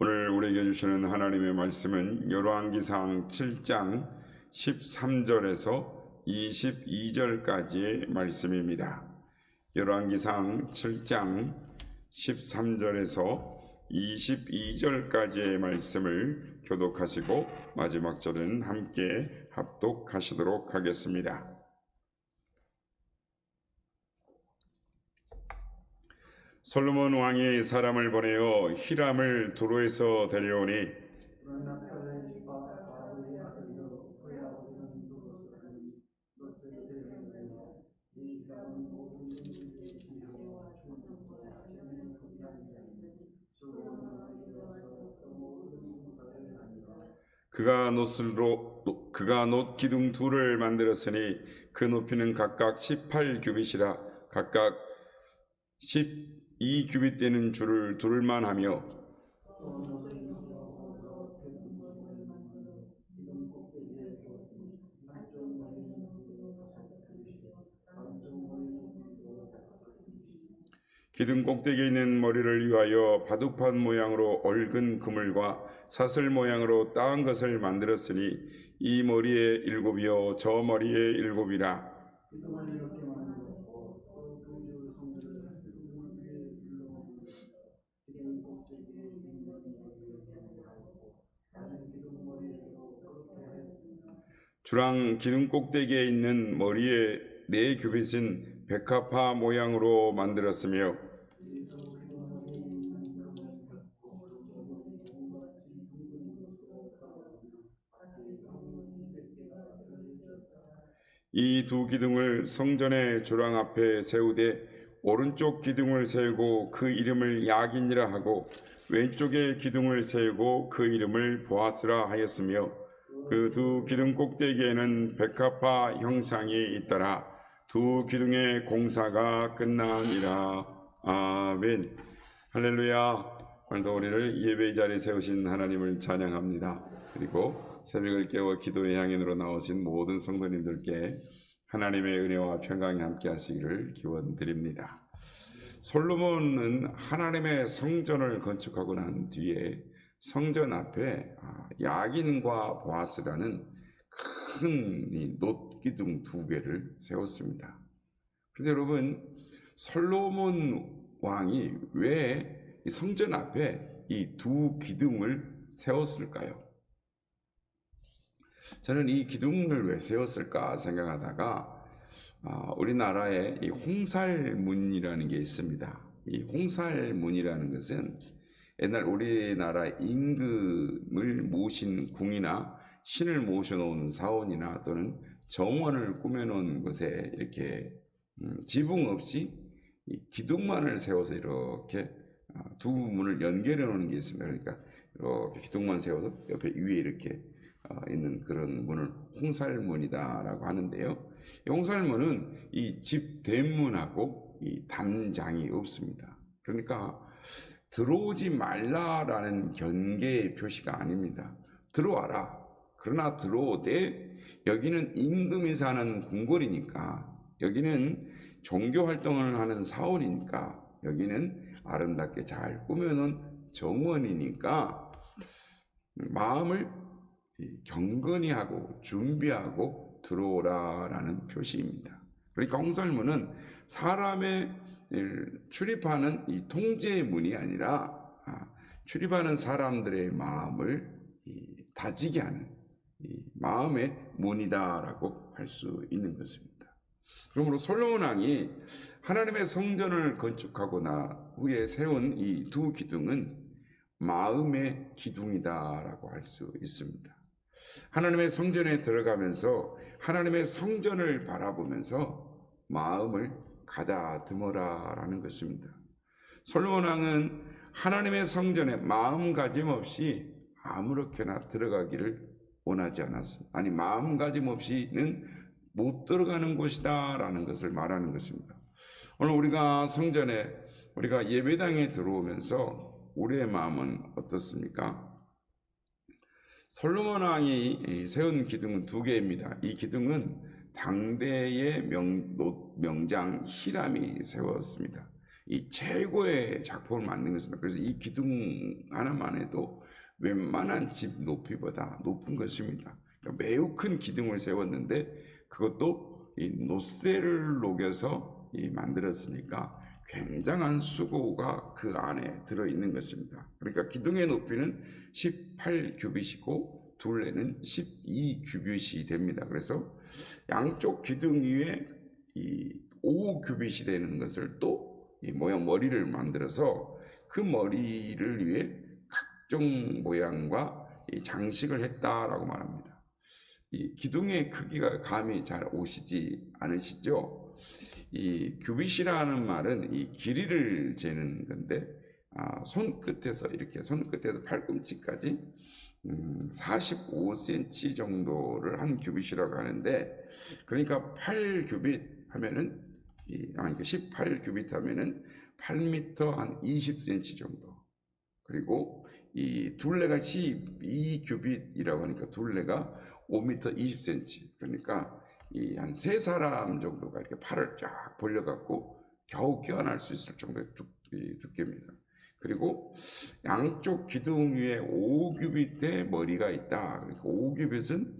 오늘 우리에게 주시는 하나님의 말씀은 열왕기상 7장 13절에서 22절까지의 말씀입니다. 열왕기상 7장 13절에서 22절까지의 말씀을 교독하시고 마지막 절은 함께 합독하시도록 하겠습니다. 솔로몬 왕이 사람을 보내어 히람을 두로에서 데려오니 그가 놋으로 그가 놋 기둥 둘을 만들었으니 그 높이는 각각 18 규빗이라 각각 12 규빗 되는 줄을 둘만 하며 기둥 꼭대기에 있는 머리를 위하여 바둑판 모양으로 얽은 그물과 사슬 모양으로 따은 것을 만들었으니 이 머리에 일곱이요 저 머리에 일곱이라 그동안 이렇게 만들었고 또 그리고 성들을 그물 위에 둘러놓고 기둥 꼭대기에 있는 머리에 이렇게 하고 나는 기둥 머리에도 그렇게 하였습니다. 주랑 기둥 꼭대기에 있는 머리에 네 규빗은 백합화 모양으로 만들었으며. 이 두 기둥을 성전의 주랑 앞에 세우되 오른쪽 기둥을 세우고 그 이름을 야긴이라 하고 왼쪽에 기둥을 세우고 그 이름을 보아스라 하였으며 그 두 기둥 꼭대기에는 백합화 형상이 있더라. 두 기둥의 공사가 끝나니라. 아멘. 할렐루야. 오늘도 우리를 예배 자리에 세우신 하나님을 찬양합니다. 그리고 새벽을 깨워 기도의 향연으로 나오신 모든 성도님들께 하나님의 은혜와 평강이 함께 하시기를 기원 드립니다. 솔로몬은 하나님의 성전을 건축하고 난 뒤에 성전 앞에 아, 야긴과 보아스라는 큰이 놋기둥 두 개를 세웠습니다. 그런데 여러분 솔로몬 왕이 왜이 성전 앞에 이 두 기둥을 세웠을까요? 저는 이 기둥을 왜 세웠을까 생각하다가 아, 우리나라에 이 홍살문이라는 게 있습니다. 이 홍살문이라는 것은 옛날 우리나라 임금을 모신 궁이나 신을 모셔놓은 사원이나 또는 정원을 꾸며놓은 곳에 이렇게 음, 지붕 없이 이 기둥만을 세워서 이렇게 아, 두 문을 연결해 놓는 게 있습니다. 그러니까 이렇게 기둥만 세워서 옆에 위에 이렇게 어, 있는 그런 문을 홍살문이다라고 하는데요. 이 홍살문은 이 집 대문하고 이 단장이 없습니다. 그러니까 들어오지 말라라는 경계의 표시가 아닙니다. 들어와라. 그러나 들어오되 여기는 임금이 사는 궁궐이니까 여기는 종교 활동을 하는 사원이니까 여기는 아름답게 잘 꾸며놓은 정원이니까 마음을 이 경건히 하고 준비하고 들어오라라는 표시입니다. 그러니까 홍살문은 사람의 일, 출입하는 이 통제의 문이 아니라 아, 출입하는 사람들의 마음을 이, 다지게 하는 이 마음의 문이다라고 할 수 있는 것입니다. 그러므로 솔로몬 왕이 하나님의 성전을 건축하고 나 후에 세운 이 두 기둥은 마음의 기둥이다라고 할 수 있습니다. 하나님의 성전에 들어가면서 하나님의 성전을 바라보면서 마음을 가다듬어라라는 것입니다. 솔로몬 왕은 하나님의 성전에 마음가짐 없이 아무렇게나 들어가기를 원하지 않았습니다. 아니 마음가짐 없이는 못 들어가는 곳이다라는 것을 말하는 것입니다. 오늘 우리가 성전에 우리가 예배당에 들어오면서 우리의 마음은 어떻습니까? 솔로몬 왕이 세운 기둥은 두 개입니다. 이 기둥은 당대의 명, 노- 명장 히람이 세웠습니다. 이 최고의 작품을 만든 것입니다. 그래서 이 기둥 하나만 해도 웬만한 집 높이보다 높은 것입니다. 그러니까 매우 큰 기둥을 세웠는데 그것도 이 노쇠를 녹여서 이 만들었으니까 굉장한 수고가 그 안에 들어 있는 것입니다. 그러니까 기둥의 높이는 18규빗이고 둘레는 12규빗이 됩니다. 그래서 양쪽 기둥 위에 이 5규빗이 되는 것을 또 이 모양 머리를 만들어서 그 머리를 위해 각종 모양과 이 장식을 했다라고 말합니다. 이 기둥의 크기가 감이 잘 오시지 않으시죠? 이 규빗이라는 말은 이 길이를 재는 건데 아, 손끝에서 이렇게 손끝에서 팔꿈치까지 음, 45cm 정도를 한 규빗이라고 하는데 그러니까 8규빗 하면은 이, 아니 그 18규빗 하면은 8m 한 20cm 정도 그리고 이 둘레가 12규빗이라고 하니까 둘레가 5m 20cm 그러니까 이 한 세 사람 정도가 이렇게 팔을 쫙 벌려갖고 겨우 껴안을 수 있을 정도의 두, 이 두께입니다. 그리고 양쪽 기둥 위에 5규빗의 머리가 있다. 그러니까 5규빗은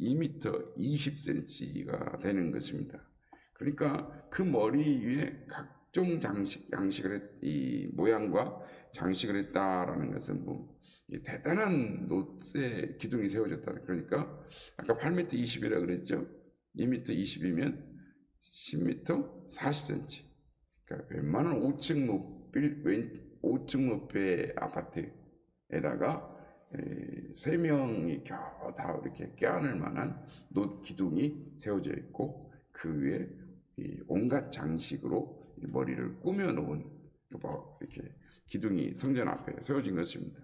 2m 20cm가 되는 것입니다. 그러니까 그 머리 위에 각종 장식, 양식을 했, 이 모양과 장식을 했다라는 것은 뭐이 대단한 노쇠 기둥이 세워졌다. 그러니까 아까 8m 20이라 그랬죠. 2m 20이면 10m 40cm. 그러니까 웬만한 5층 높이 왼 5층 높이의 아파트에다가 에, 세 명이 겨우 다 이렇게 껴안을 만한 노 기둥이 세워져 있고 그 위에 이 온갖 장식으로 이 머리를 꾸며 놓은 뭐 이렇게 기둥이 성전 앞에 세워진 것입니다.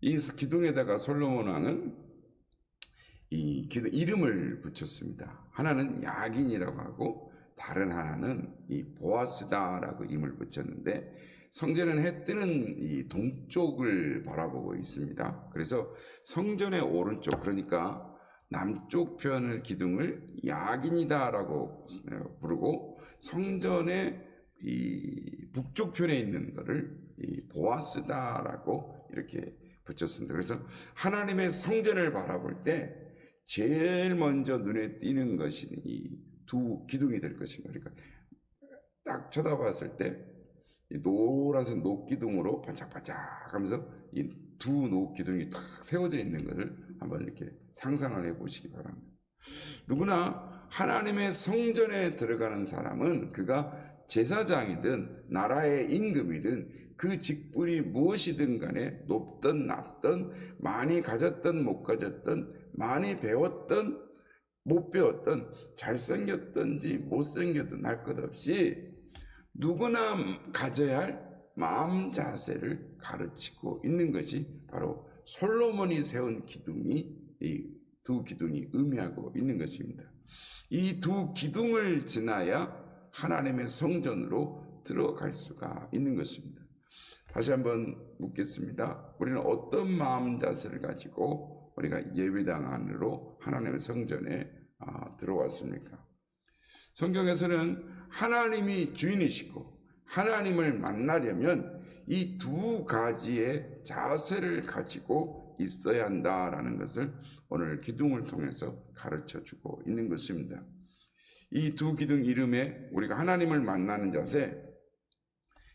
이 기둥에다가 솔로몬 왕은 이 기둥 이름을 붙였습니다. 하나는 야긴이라고 하고 다른 하나는 이 보아스다라고 이름을 붙였는데 성전은 해 뜨는 이 동쪽을 바라보고 있습니다. 그래서 성전의 오른쪽 그러니까 남쪽 편을 기둥을 야긴이다라고 부르고 성전의 이 북쪽 편에 있는 것을 이 보아스다라고 이렇게 붙였습니다. 그래서 하나님의 성전을 바라볼 때 제일 먼저 눈에 띄는 것이 이 두 기둥이 될 것입니다. 그러니까 딱 쳐다봤을 때이 노란색 녹기둥으로 반짝반짝 하면서 이 두 녹기둥이 탁 세워져 있는 것을 한번 이렇게 상상을 해 보시기 바랍니다. 누구나 하나님의 성전에 들어가는 사람은 그가 제사장이든 나라의 임금이든 그 직분이 무엇이든 간에 높든 낮든 많이 가졌든 못 가졌든 많이 배웠든 못 배웠든 잘생겼든지 못생겼든 할 것 없이 누구나 가져야 할 마음 자세를 가르치고 있는 것이 바로 솔로몬이 세운 기둥이 이 두 기둥이 의미하고 있는 것입니다. 이 두 기둥을 지나야 하나님의 성전으로 들어갈 수가 있는 것입니다. 다시 한번 묻겠습니다. 우리는 어떤 마음 자세를 가지고 우리가 예배당 안으로 하나님의 성전에 아, 들어왔습니까? 성경에서는 하나님이 주인이시고 하나님을 만나려면 이 두 가지의 자세를 가지고 있어야 한다라는 것을 오늘 기둥을 통해서 가르쳐 주고 있는 것입니다. 이 두 기둥 이름에 우리가 하나님을 만나는 자세,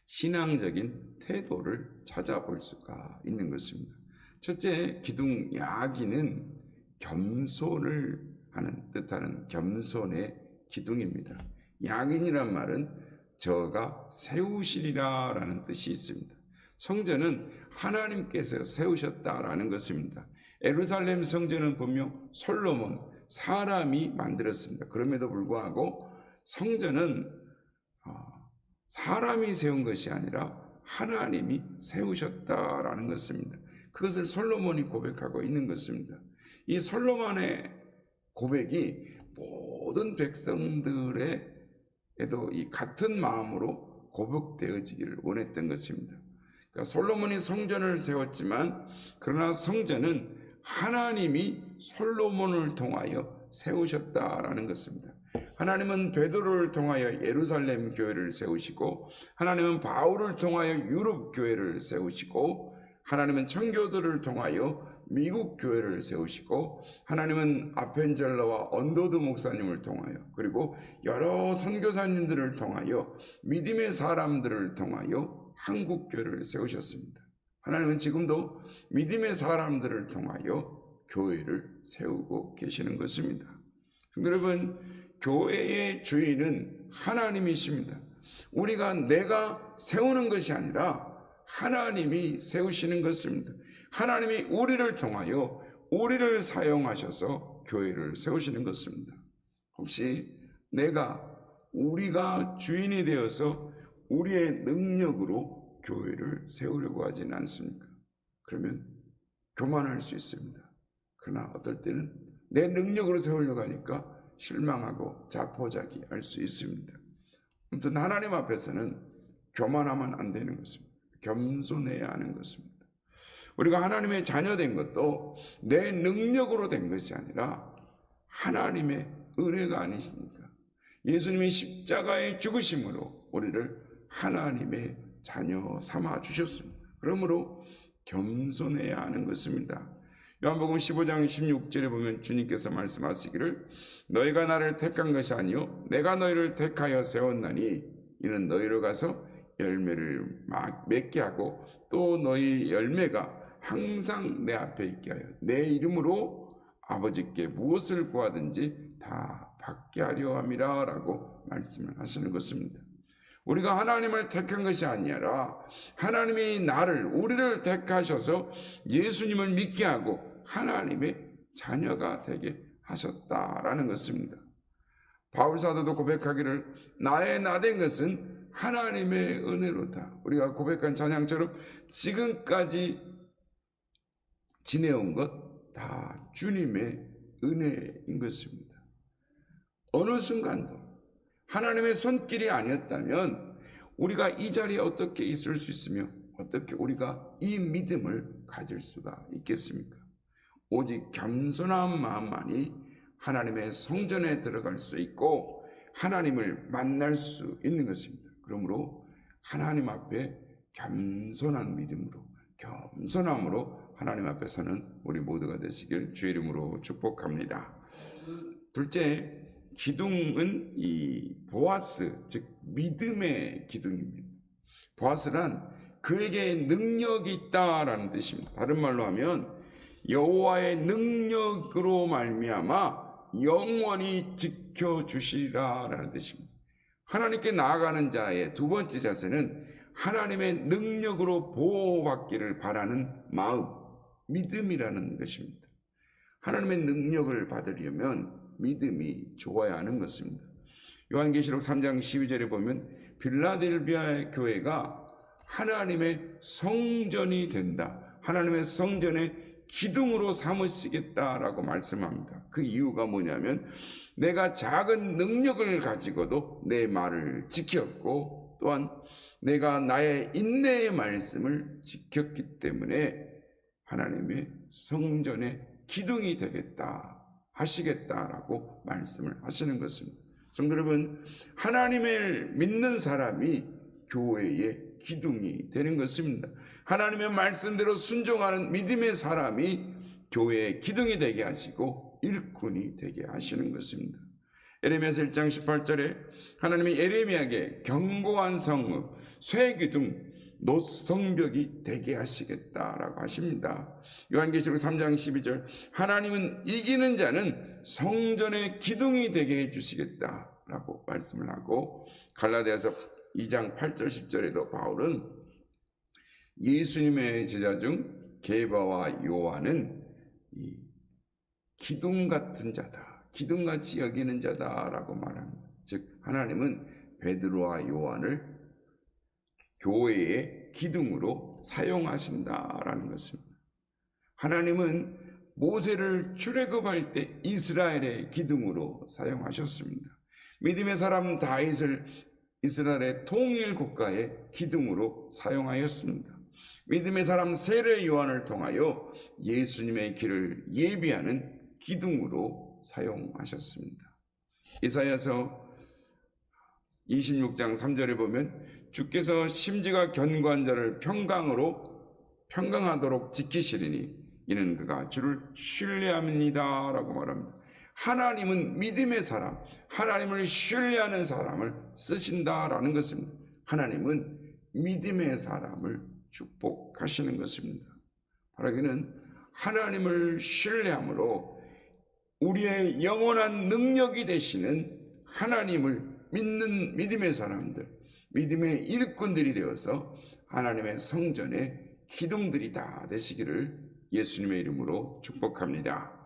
신앙적인 태도를 찾아볼 수가 있는 것입니다. 첫째, 기둥 야기는 겸손을 하는 뜻하는 겸손의 기둥입니다. 야긴이란 말은 저가 세우시리라라는 뜻이 있습니다. 성전은 하나님께서 세우셨다라는 것입니다. 에루살렘 성전은 분명 솔로몬 사람이 만들었습니다. 그럼에도 불구하고 성전은 어, 사람이 세운 것이 아니라 하나님이 세우셨다라는 것입니다. 그것을 솔로몬이 고백하고 있는 것입니다. 이 솔로몬의 고백이 모든 백성들의 에도 이 같은 마음으로 고백되어지기를 원했던 것입니다. 그러니까 솔로몬이 성전을 세웠지만 그러나 성전은 하나님이 솔로몬을 통하여 세우셨다라는 것입니다. 하나님은 베드로를 통하여 예루살렘 교회를 세우시고 하나님은 바울을 통하여 유럽 교회를 세우시고 하나님은 청교도를 통하여 미국 교회를 세우시고 하나님은 아펜젤러와 언도드 목사님을 통하여 그리고 여러 선교사님들을 통하여 믿음의 사람들을 통하여 한국 교회를 세우셨습니다. 하나님은 지금도 믿음의 사람들을 통하여 교회를 세우고 계시는 것입니다. 여러분, 교회의 주인은 하나님이십니다. 우리가 내가 세우는 것이 아니라 하나님이 세우시는 것입니다. 하나님이 우리를 통하여 우리를 사용하셔서 교회를 세우시는 것입니다. 혹시 내가 우리가 주인이 되어서 우리의 능력으로 교회를 세우려고 하지는 않습니까? 그러면 교만할 수 있습니다. 그러나 어떨 때는 내 능력으로 세우려고 하니까 실망하고 자포자기 할 수 있습니다. 아무튼 하나님 앞에서는 교만하면 안 되는 것입니다. 겸손해야 하는 것입니다. 우리가 하나님의 자녀된 것도 내 능력으로 된 것이 아니라 하나님의 은혜가 아니십니까? 예수님이 십자가의 죽으심으로 우리를 하나님의 자녀 삼아 주셨습니다. 그러므로 겸손해야 하는 것입니다. 요한복음 15장 16절에 보면 주님께서 말씀하시기를 너희가 나를 택한 것이 아니요 내가 너희를 택하여 세웠나니 이는 너희로 가서 열매를 막 맺게 하고 또 너희 열매가 항상 내 앞에 있게 하여 내 이름으로 아버지께 무엇을 구하든지 다 받게 하려 함이라 라고 말씀을 하시는 것입니다. 우리가 하나님을 택한 것이 아니라 하나님이 나를 우리를 택하셔서 예수님을 믿게 하고 하나님의 자녀가 되게 하셨다라는 것입니다. 바울 사도도 고백하기를 나의 나 된 것은 하나님의 은혜로다. 우리가 고백한 찬양처럼 지금까지 지내온 것 다 주님의 은혜인 것입니다. 어느 순간도 하나님의 손길이 아니었다면 우리가 이 자리에 어떻게 있을 수 있으며 어떻게 우리가 이 믿음을 가질 수가 있겠습니까? 오직 겸손한 마음만이 하나님의 성전에 들어갈 수 있고 하나님을 만날 수 있는 것입니다. 그러므로 하나님 앞에 겸손한 믿음으로 겸손함으로 하나님 앞에 서는 우리 모두가 되시길 주의 이름으로 축복합니다. 둘째, 기둥은 이 보아스, 즉 믿음의 기둥입니다. 보아스란 그에게 능력이 있다라는 뜻입니다. 다른 말로 하면 여호와의 능력으로 말미암아 영원히 지켜 주시리라라는 뜻입니다. 하나님께 나아가는 자의 두 번째 자세는 하나님의 능력으로 보호받기를 바라는 마음, 믿음이라는 것입니다. 하나님의 능력을 받으려면 믿음이 좋아야 하는 것입니다. 요한계시록 3장 12절에 보면 빌라델비아의 교회가 하나님의 성전이 된다. 하나님의 성전의 기둥으로 삼으시겠다라고 말씀합니다. 그 이유가 뭐냐면 내가 작은 능력을 가지고도 내 말을 지켰고 또한 내가 나의 인내의 말씀을 지켰기 때문에 하나님의 성전의 기둥이 되겠다 하시겠다라고 말씀을 하시는 것입니다. 성도 여러분, 하나님을 믿는 사람이 교회의 기둥이 되는 것입니다. 하나님의 말씀대로 순종하는 믿음의 사람이 교회의 기둥이 되게 하시고 일꾼이 되게 하시는 것입니다. 에레미야서 1장 18절에 하나님이 에레미야에게 견고한 성읍, 쇠 기둥, 노성벽이 되게 하시겠다라고 하십니다. 요한계시록 3장 12절 하나님은 이기는 자는 성전의 기둥이 되게 해 주시겠다라고 말씀을 하고 갈라디아서 2장 8절 10절에도 바울은 예수님의 제자 중 게바와 요한은 이 기둥 같은 자다. 기둥같이 여기는 자다라고 말합니다. 즉 하나님은 베드로와 요한을 교회의 기둥으로 사용하신다라는 것입니다. 하나님은 모세를 출애굽할 때 이스라엘의 기둥으로 사용하셨습니다. 믿음의 사람 다윗을 이스라엘의 통일 국가의 기둥으로 사용하였습니다. 믿음의 사람 세례 요한을 통하여 예수님의 길을 예비하는 기둥으로 사용하셨습니다. 이사야서 26장 3절에 보면 주께서 심지가 견고한 자를 평강으로 평강하도록 지키시리니 이는 그가 주를 신뢰합니다라고 말합니다. 하나님은 믿음의 사람, 하나님을 신뢰하는 사람을 쓰신다라는 것입니다. 하나님은 믿음의 사람을 축복하시는 것입니다. 바라기는 하나님을 신뢰함으로 우리의 영원한 능력이 되시는 하나님을 믿는 믿음의 사람들, 믿음의 일꾼들이 되어서 하나님의 성전의 기둥들이 다 되시기를 예수님의 이름으로 축복합니다.